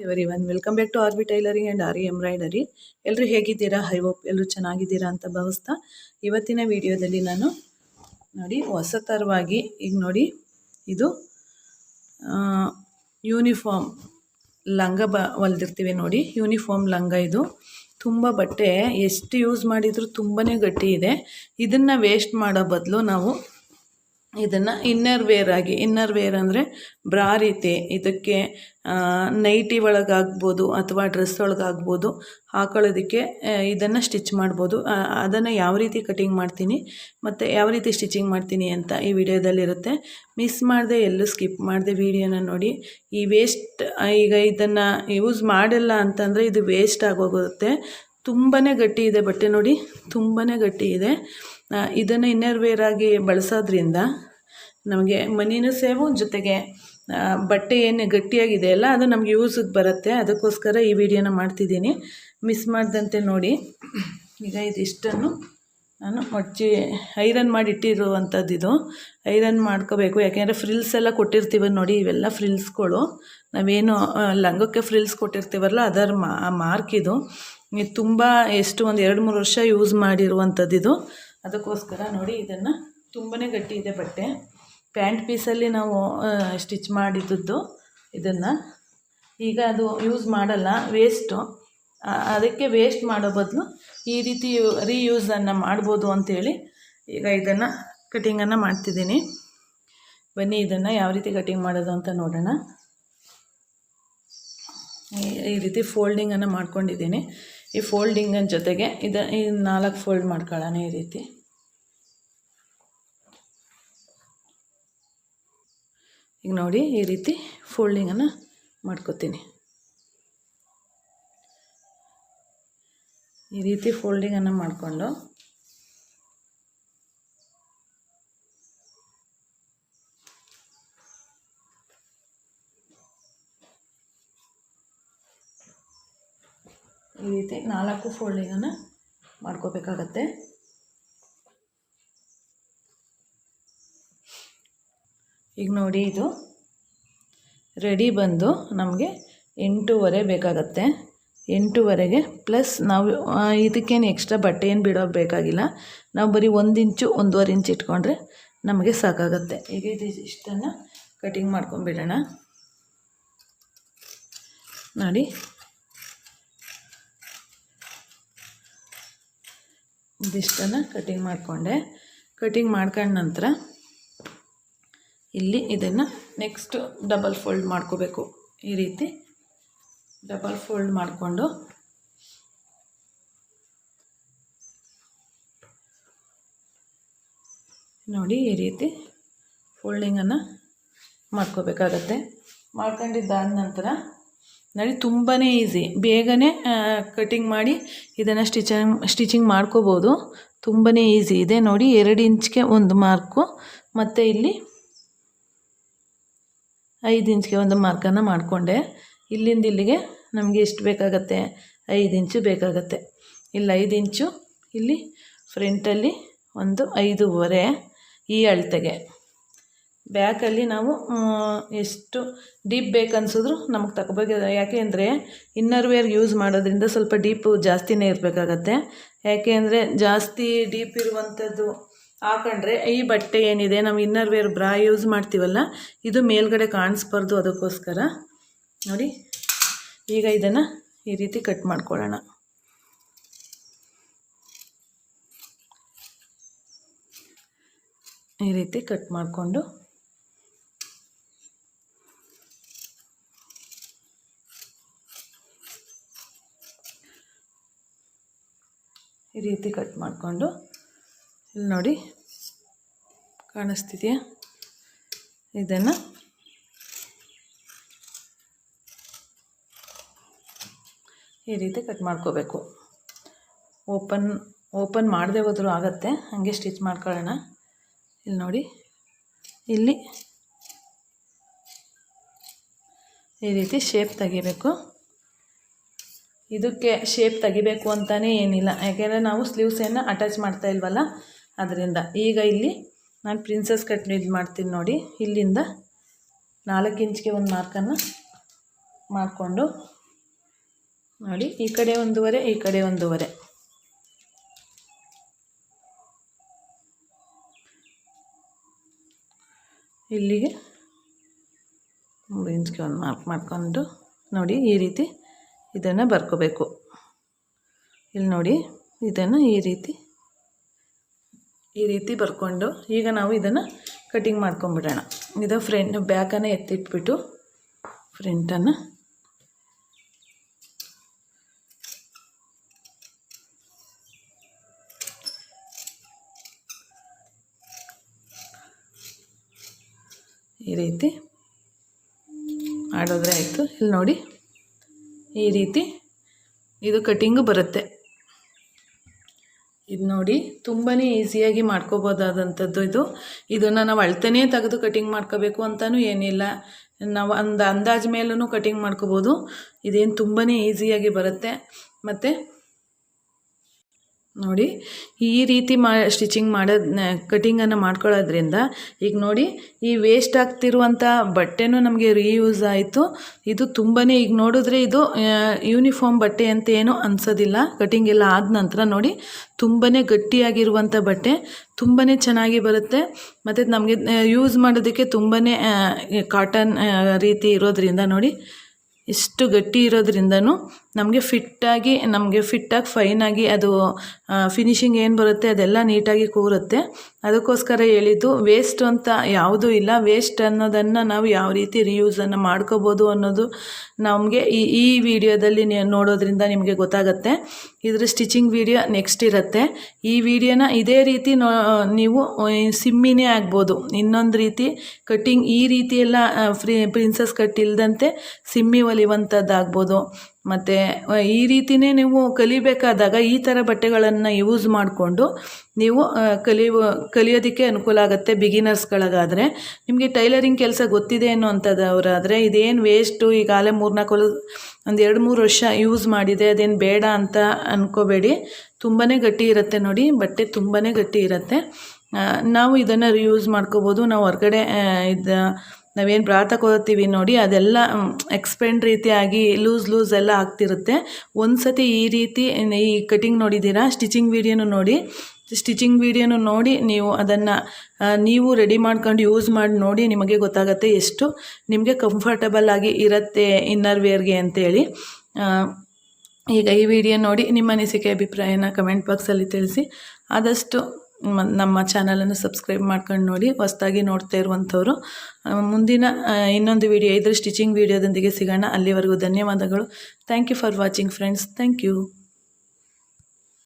Everyone welcome back to R B tailoring and R embroidery ಎಲ್ಲರೂ ಹೇಗಿದ್ದೀರಾ? I hope ಎಲ್ಲರೂ ಚೆನ್ನಾಗಿದ್ದೀರಾ ಅಂತ ಭಾವಿಸ್ತಾ ಇವತ್ತಿನ ವಿಡಿಯೋದಲ್ಲಿ ನಾನು ನೋಡಿ ಹೊಸ ಥರವಾಗಿ ಈಗ ನೋಡಿ ಇದು ಯೂನಿಫಾರ್ಮ್ ಲಂಗ ಬ ಹೊಲ್ದಿರ್ತೀವಿ ನೋಡಿ. ಯೂನಿಫಾರ್ಮ್ ಲಂಗ ಇದು. ತುಂಬ ಬಟ್ಟೆ ಎಷ್ಟು ಯೂಸ್ ಮಾಡಿದರೂ ತುಂಬಾ ಗಟ್ಟಿ ಇದೆ. ಇದನ್ನು ವೇಸ್ಟ್ ಮಾಡೋ ಬದಲು ನಾವು ಇದನ್ನು ಇನ್ನರ್ ವೇರ್ ಆಗಿ ಇನ್ನರ್ ವೇರ್ ಅಂದರೆ ಬ್ರಾ ರೀತಿ, ಇದಕ್ಕೆ ನೈಟಿ ಒಳಗಾಗ್ಬೋದು ಅಥವಾ ಡ್ರೆಸ್ ಒಳಗಾಗ್ಬೋದು ಹಾಕೊಳ್ಳೋದಕ್ಕೆ ಇದನ್ನು ಸ್ಟಿಚ್ ಮಾಡ್ಬೋದು. ಅದನ್ನು ಯಾವ ರೀತಿ ಕಟಿಂಗ್ ಮಾಡ್ತೀನಿ, ಮತ್ತು ಯಾವ ರೀತಿ ಸ್ಟಿಚಿಂಗ್ ಮಾಡ್ತೀನಿ ಅಂತ ಈ ವಿಡಿಯೋದಲ್ಲಿರುತ್ತೆ. ಮಿಸ್ ಮಾಡದೆ ಎಲ್ಲೂ ಸ್ಕಿಪ್ ಮಾಡಿದೆ ವಿಡಿಯೋನ ನೋಡಿ. ಈ ವೇಸ್ಟ್ ಈಗ ಇದನ್ನು ಯೂಸ್ ಮಾಡಿಲ್ಲ ಅಂತಂದರೆ ಇದು ವೇಸ್ಟ್ ಆಗೋಗುತ್ತೆ. ತುಂಬಾ ಗಟ್ಟಿ ಇದೆ ಬಟ್ಟೆ ನೋಡಿ ತುಂಬಾ ಗಟ್ಟಿ ಇದೆ. ಇದನ್ನು ಇನ್ನರ್ ವೇರ್ ಆಗಿ ಬಳಸೋದ್ರಿಂದ ನಮಗೆ ಮನಿನೂ ಸೇವು ಜೊತೆಗೆ ಬಟ್ಟೆ ಏನು ಗಟ್ಟಿಯಾಗಿದೆ ಅಲ್ಲ ಅದು ನಮಗೆ ಯೂಸಿಗೆ ಬರುತ್ತೆ. ಅದಕ್ಕೋಸ್ಕರ ಈ ವಿಡಿಯೋನ ಮಾಡ್ತಿದ್ದೀನಿ. ಮಿಸ್ ಮಾಡ್ದಂತೆ ನೋಡಿ. ಈಗ ಇದಿಷ್ಟನ್ನು ನಾನು ಮಡ್ಚಿ ಐರನ್ ಮಾಡಿ ಇಟ್ಟಿರುವಂಥದ್ದು ಇದು ಐರನ್ ಮಾಡ್ಕೋಬೇಕು. ಯಾಕೆಂದರೆ ಫ್ರಿಲ್ಸ್ ಎಲ್ಲ ಕೊಟ್ಟಿರ್ತೀವಿ ನೋಡಿ, ಇವೆಲ್ಲ ಫ್ರಿಲ್ಸ್ಗಳು. ನಾವೇನು ಲಂಗಕ್ಕೆ ಫ್ರಿಲ್ಸ್ ಕೊಟ್ಟಿರ್ತೀವಲ್ಲ, ಅದರ ಮಾರ್ಕ್ ಇದು. ತುಂಬ ಎಷ್ಟು, ಒಂದು ಎರಡು ಮೂರು ವರ್ಷ ಯೂಸ್ ಮಾಡಿರುವಂಥದ್ದು ಇದು ಅದಕ್ಕೋಸ್ಕರ ನೋಡಿ ಇದನ್ನು ತುಂಬಾ ಗಟ್ಟಿ ಇದೆ ಬಟ್ಟೆ. ಪ್ಯಾಂಟ್ ಪೀಸಲ್ಲಿ ನಾವು ಸ್ಟಿಚ್ ಮಾಡಿದ್ದದ್ದು ಇದನ್ನು. ಈಗ ಅದು ಯೂಸ್ ಮಾಡಲ್ಲ, ವೇಸ್ಟು. ಅದಕ್ಕೆ ವೇಸ್ಟ್ ಮಾಡೋ ಬದಲು ಈ ರೀತಿ ರೀಯೂಸನ್ನು ಮಾಡ್ಬೋದು ಅಂಥೇಳಿ ಈಗ ಇದನ್ನು ಕಟಿಂಗನ್ನು ಮಾಡ್ತಿದ್ದೀನಿ. ಬನ್ನಿ ಇದನ್ನು ಯಾವ ರೀತಿ ಕಟಿಂಗ್ ಮಾಡೋದು ಅಂತ ನೋಡೋಣ. ಈ ರೀತಿ ಫೋಲ್ಡಿಂಗನ್ನು ಮಾಡ್ಕೊಂಡಿದ್ದೀನಿ. ಈ ಫೋಲ್ಡಿಂಗನ ಜೊತೆಗೆ ಇದ ಈ ನಾಲ್ಕು ಫೋಲ್ಡ್ ಮಾಡ್ಕೊಳ್ಳೋಣ ಈ ರೀತಿ. ಈಗ ನೋಡಿ ಈ ರೀತಿ ಫೋಲ್ಡಿಂಗನ್ನು ಮಾಡ್ಕೋತೀನಿ. ಈ ರೀತಿ ಫೋಲ್ಡಿಂಗನ್ನು ಮಾಡಿಕೊಂಡು ಈ ರೀತಿ ನಾಲ್ಕು ಫೋಲ್ಡಿಂಗನ್ನು ಮಾಡ್ಕೋಬೇಕಾಗತ್ತೆ. ಈಗ ನೋಡಿ ಇದು ರೆಡಿ ಬಂದು ನಮಗೆ ಎಂಟೂವರೆ ಬೇಕಾಗತ್ತೆ. ಎಂಟೂವರೆಗೆ ಪ್ಲಸ್ ನಾವು ಇದಕ್ಕೇನು ಎಕ್ಸ್ಟ್ರಾ ಬಟ್ಟೆ ಏನು ಬಿಡೋ ಬೇಕಾಗಿಲ್ಲ. ನಾವು ಬರೀ ಒಂದು ಇಂಚು, ಒಂದೂವರೆ ಇಂಚು ಇಟ್ಕೊಂಡ್ರೆ ನಮಗೆ ಸಾಕಾಗತ್ತೆ. ಈಗ ಇದು ಇಷ್ಟನ್ನು ಕಟಿಂಗ್ ಮಾಡ್ಕೊಂಡ್ಬಿಡೋಣ. ನೋಡಿ ಇದಿಷ್ಟನ್ನು ಕಟಿಂಗ್ ಮಾಡಿಕೊಂಡೆ. ಕಟಿಂಗ್ ಮಾಡ್ಕೊಂಡ ನಂತರ ಇಲ್ಲಿ ಇದನ್ನು ನೆಕ್ಸ್ಟ್ ಡಬಲ್ ಫೋಲ್ಡ್ ಮಾಡ್ಕೋಬೇಕು. ಈ ರೀತಿ ಡಬಲ್ ಫೋಲ್ಡ್ ಮಾಡಿಕೊಂಡು ನೋಡಿ ಈ ರೀತಿ ಫೋಲ್ಡಿಂಗನ್ನು ಮಾಡ್ಕೋಬೇಕಾಗತ್ತೆ. ಮಾಡ್ಕೊಂಡಿದ್ದಾದ ನಂತರ ನೋಡಿ ತುಂಬಾ ಈಸಿ ಬೇಗನೆ ಕಟಿಂಗ್ ಮಾಡಿ ಇದನ್ನು ಸ್ಟಿಚಿಂಗ್ ಸ್ಟಿಚಿಂಗ್ ಮಾಡ್ಕೋಬೋದು. ತುಂಬಾ ಈಸಿ ಇದೆ ನೋಡಿ, ಎರಡು ಇಂಚ್ಗೆ ಒಂದು ಮಾರ್ಕು ಮತ್ತು ಇಲ್ಲಿ ಐದು ಇಂಚ್ಗೆ ಒಂದು ಮಾರ್ಕನ್ನು ಮಾಡಿಕೊಂಡೆ. ಇಲ್ಲಿಂದ ಇಲ್ಲಿಗೆ ನಮಗೆ ಎಷ್ಟು ಬೇಕಾಗತ್ತೆ? ಐದು ಇಂಚು ಬೇಕಾಗತ್ತೆ. ಇಲ್ಲಿ ಐದು ಇಂಚು, ಇಲ್ಲಿ ಫ್ರಂಟಲ್ಲಿ ಒಂದು ಐದೂವರೆ ಈ ಅಳತೆಗೆ. ಬ್ಯಾಕಲ್ಲಿ ನಾವು ಎಷ್ಟು ಡೀಪ್ ಬೇಕನ್ಸಿದ್ರು ನಮಗೆ ತಗೋಬೇಕು ಯಾಕೆ ಅಂದರೆ ಇನ್ನರ್ ವೇರ್ ಯೂಸ್ ಮಾಡೋದ್ರಿಂದ ಸ್ವಲ್ಪ ಡೀಪು ಜಾಸ್ತಿನೇ ಇರಬೇಕಾಗತ್ತೆ. ಯಾಕೆ ಅಂದರೆ, ಜಾಸ್ತಿ ಡೀಪ್ ಇರುವಂಥದ್ದು ಹಾಕೊಂಡ್ರೆ ಈ ಬಟ್ಟೆ ಏನಿದೆ, ನಾವು ಇನ್ನರ್ ವೇರ್ ಬ್ರಾ ಯೂಸ್ ಮಾಡ್ತೀವಲ್ಲ, ಇದು ಮೇಲ್ಗಡೆ ಕಾಣಿಸ್ಬಾರ್ದು ಅದಕ್ಕೋಸ್ಕರ. ನೋಡಿ, ಈಗ ಇದನ್ನು ಈ ರೀತಿ ಕಟ್ ಮಾಡ್ಕೊಳ್ಳೋಣ. ಈ ರೀತಿ ಕಟ್ ಮಾಡಿಕೊಂಡು ಈ ರೀತಿ ಕಟ್ ಮಾಡಿಕೊಂಡು ಇಲ್ಲಿ ನೋಡಿ ಕಾಣಿಸ್ತಿದೆಯಾ? ಇದನ್ನು ಈ ರೀತಿ ಕಟ್ ಮಾಡ್ಕೋಬೇಕು. ಓಪನ್ ಓಪನ್ ಮಾಡದೆ ಹೋದರೂ ಆಗುತ್ತೆ. ಹಾಗೆ ಸ್ಟಿಚ್ ಮಾಡ್ಕೊಳ್ಳೋಣ. ಇಲ್ಲಿ ನೋಡಿ, ಇಲ್ಲಿ ಈ ರೀತಿ ಶೇಪ್ ತೆಗಿಬೇಕು. ಇದಕ್ಕೆ ಶೇಪ್ ತೆಗಿಬೇಕು ಅಂತಲೇ ಏನಿಲ್ಲ. ಯಾಕೆಂದರೆ ನಾವು ಸ್ಲೀವ್ಸನ್ನು ಅಟ್ಯಾಚ್ ಮಾಡ್ತಾ ಇಲ್ವಲ್ಲ? ಅದರಿಂದ. ಈಗ ಇಲ್ಲಿ ನಾನು ಪ್ರಿನ್ಸಸ್ ಕಟ್ ಇದು ಮಾಡ್ತೀನಿ ನೋಡಿ. ಇಲ್ಲಿಂದ ನಾಲ್ಕು ಇಂಚ್ಗೆ ಒಂದು ಮಾರ್ಕನ್ನು ಮಾಡಿಕೊಂಡು ನೋಡಿ. ಈ ಕಡೆ ಒಂದೂವರೆ, ಈ ಕಡೆ ಒಂದೂವರೆ. ಇಲ್ಲಿಗೆ ಮೂರು ಇಂಚ್ಗೆ ಒಂದು ಮಾರ್ಕ್ ಮಾಡಿಕೊಂಡು ನೋಡಿ ಈ ರೀತಿ ಇದನ್ನು ಬರ್ಕೋಬೇಕು. ಇಲ್ಲಿ ನೋಡಿ, ಇದನ್ನು ಈ ರೀತಿ ಈ ರೀತಿ ಬರ್ಕೊಂಡು ಈಗ ನಾವು ಇದನ್ನು ಕಟಿಂಗ್ ಮಾಡ್ಕೊಂಬಿಡೋಣ ಇದು ಫ್ರಂಟ್ ಬ್ಯಾಕನ್ನು ಎತ್ತಿಟ್ಬಿಟ್ಟು ಫ್ರೆಂಟನ್ನು ಈ ರೀತಿ ಮಾಡಿದ್ರೆ ಆಯಿತು ಇಲ್ಲಿ ನೋಡಿ ಈ ರೀತಿ ಇದು ಕಟ್ಟಿಂಗು ಬರುತ್ತೆ. ಇದು ನೋಡಿ ತುಂಬಾ ಈಸಿಯಾಗಿ ಮಾಡ್ಕೋಬೋದಾದಂಥದ್ದು ಇದು. ಇದನ್ನು ನಾವು ಅಳ್ತನೇ ತೆಗೆದು ಕಟಿಂಗ್ ಮಾಡ್ಕೋಬೇಕು ಅಂತಲೂ ಏನಿಲ್ಲ. ನಾವು ಒಂದು ಅಂದಾಜು ಮೇಲೂ ಕಟಿಂಗ್ ಮಾಡ್ಕೋಬೋದು. ಇದೇನು ತುಂಬಾ ಈಸಿಯಾಗಿ ಬರುತ್ತೆ. ಮತ್ತು ನೋಡಿ, ಈ ರೀತಿ ಮಾ ಸ್ಟಿಚಿಂಗ್ ಮಾಡೋದ್ ಕಟಿಂಗನ್ನು ಮಾಡ್ಕೊಳ್ಳೋದ್ರಿಂದ, ಈಗ ನೋಡಿ, ಈ ವೇಸ್ಟ್ ಆಗ್ತಿರುವಂಥ ಬಟ್ಟೆನೂ ನಮಗೆ ರೀಯೂಸ್ ಆಯಿತು. ಇದು ತುಂಬಾ ಈಗ ನೋಡಿದ್ರೆ ಇದು ಯೂನಿಫಾರ್ಮ್ ಬಟ್ಟೆ ಅಂತ ಏನೂ ಅನ್ಸೋದಿಲ್ಲ. ಕಟಿಂಗ್ ಎಲ್ಲ ಆದ ನಂತರ ನೋಡಿ ತುಂಬಾ ಗಟ್ಟಿಯಾಗಿರುವಂಥ ಬಟ್ಟೆ ತುಂಬಾ ಚೆನ್ನಾಗಿ ಬರುತ್ತೆ. ಮತ್ತು ನಮಗೆ ಯೂಸ್ ಮಾಡೋದಕ್ಕೆ ತುಂಬಾ ಕಾಟನ್ ರೀತಿ ಇರೋದ್ರಿಂದ ನೋಡಿ, ಇಷ್ಟು ಗಟ್ಟಿ ಇರೋದ್ರಿಂದನೂ ನಮಗೆ ಫಿಟ್ಟಾಗಿ ನಮಗೆ ಫಿಟ್ಟಾಗಿ, ಫೈನಾಗಿ ಅದು ಫಿನಿಶಿಂಗ್ ಏನು ಬರುತ್ತೆ ಅದೆಲ್ಲ ನೀಟಾಗಿ ಕೂರುತ್ತೆ. ಅದಕ್ಕೋಸ್ಕರ ಹೇಳಿದ್ದು ವೇಸ್ಟ್ ಅಂತ ಯಾವುದೂ ಇಲ್ಲ. ವೇಸ್ಟ್ ಅನ್ನೋದನ್ನು ನಾವು ಯಾವ ರೀತಿ ರಿಯೂಸನ್ನು ಮಾಡ್ಕೋಬೋದು ಅನ್ನೋದು ನಮಗೆ ಈ ಈ ವಿಡಿಯೋದಲ್ಲಿ ನೋಡೋದ್ರಿಂದ ನಿಮಗೆ ಗೊತ್ತಾಗುತ್ತೆ. ಇದರ ಸ್ಟಿಚಿಂಗ್ ವಿಡಿಯೋ ನೆಕ್ಸ್ಟ್ ಇರುತ್ತೆ. ಈ ವಿಡಿಯೋನ ಇದೇ ರೀತಿ ನೀವು ಸಿಮ್ಮಿನೇ ಆಗ್ಬೋದು. ಇನ್ನೊಂದು ರೀತಿ ಕಟ್ಟಿಂಗ್ ಈ ರೀತಿ ಎಲ್ಲ ಫ್ರೀ ಪ್ರಿನ್ಸಸ್ ಕಟ್ ಇಲ್ಲದಂತೆ ಸಿಮ್ಮಿ ಹೊಲಿಯುವಂಥದ್ದಾಗ್ಬೋದು ಮತ್ತು ಈ ರೀತಿಯೇ ನೀವು ಕಲಿಬೇಕಾದಾಗ ಈ ಥರ ಬಟ್ಟೆಗಳನ್ನು ಯೂಸ್ ಮಾಡಿಕೊಂಡು ನೀವು ಕಲಿಯುವ ಕಲಿಯೋದಕ್ಕೆ ಅನುಕೂಲ ಆಗುತ್ತೆ ಬಿಗಿನರ್ಸ್ಗಳಿಗಾದರೆ ನಿಮಗೆ ಟೈಲರಿಂಗ್ ಕೆಲಸ ಗೊತ್ತಿದೆ ಅನ್ನೋವಂಥದ್ದವರಾದರೆ ಇದೇನು ವೇಸ್ಟು ಈಗಾಗಲೇ ಮೂರ್ನಾಲ್ಕು, ಒಂದು ಎರಡು ಮೂರು ವರ್ಷ ಯೂಸ್ ಮಾಡಿದೆ, ಅದೇನು ಬೇಡ ಅಂತ ಅಂದ್ಕೋಬೇಡಿ ತುಂಬಾ ಗಟ್ಟಿ ಇರುತ್ತೆ ನೋಡಿ, ಬಟ್ಟೆ ತುಂಬಾ ಗಟ್ಟಿ ಇರುತ್ತೆ. ನಾವು ಇದನ್ನು ರಿಯೂಸ್ ಮಾಡ್ಕೋಬೋದು, ನಾವು ಹೊರಗಡೆ ಇದು ನಾವೇನು ಬ್ರಾ ತಗೋತೀವಿ ನೋಡಿ, ಅದೆಲ್ಲ ಎಕ್ಸ್ಪೆಂಡ್ ರೀತಿಯಾಗಿ ಲೂಸ್ ಲೂಸ್ ಎಲ್ಲ ಆಗ್ತಿರುತ್ತೆ. ಒಂದು ಸತಿ ಈ ರೀತಿ ಈ ಕಟಿಂಗ್ ನೋಡಿದ್ದೀರಾ? ಸ್ಟಿಚಿಂಗ್ ವೀಡಿಯೋನು ನೋಡಿ. ಸ್ಟಿಚಿಂಗ್ ವೀಡಿಯೋನು ನೋಡಿ, ನೀವು ಅದನ್ನು ನೀವು ರೆಡಿ ಮಾಡ್ಕೊಂಡು ಯೂಸ್ ಮಾಡಿ ನೋಡಿ, ನಿಮಗೆ ಗೊತ್ತಾಗುತ್ತೆ ಎಷ್ಟು. ನಿಮಗೆ ಕಂಫರ್ಟಬಲ್ ಆಗಿ ಇರುತ್ತೆ ಇನ್ನರ್ ವೇರ್ಗೆ ಅಂತೇಳಿ. ಈಗ ಈ ವಿಡಿಯೋ ನೋಡಿ, ನಿಮ್ಮ ಅನಿಸಿಕೆ, ಅಭಿಪ್ರಾಯನ ಕಮೆಂಟ್ ಬಾಕ್ಸಲ್ಲಿ ತಿಳಿಸಿ. ಆದಷ್ಟು ನಮ್ಮ ಚಾನಲನ್ನು ಸಬ್ಸ್ಕ್ರೈಬ್ ಮಾಡ್ಕೊಂಡು ನೋಡಿ, ಹೊಸ್ದಾಗಿ ನೋಡ್ತಾ ಇರುವಂಥವ್ರು. ಮುಂದಿನ ಇನ್ನೊಂದು ವಿಡಿಯೋ, ಇದ್ರ ಸ್ಟಿಚಿಂಗ್ ವಿಡಿಯೋದೊಂದಿಗೆ ಸಿಗೋಣ. ಅಲ್ಲಿವರೆಗೂ ಧನ್ಯವಾದಗಳು. Thank you for watching friends thank you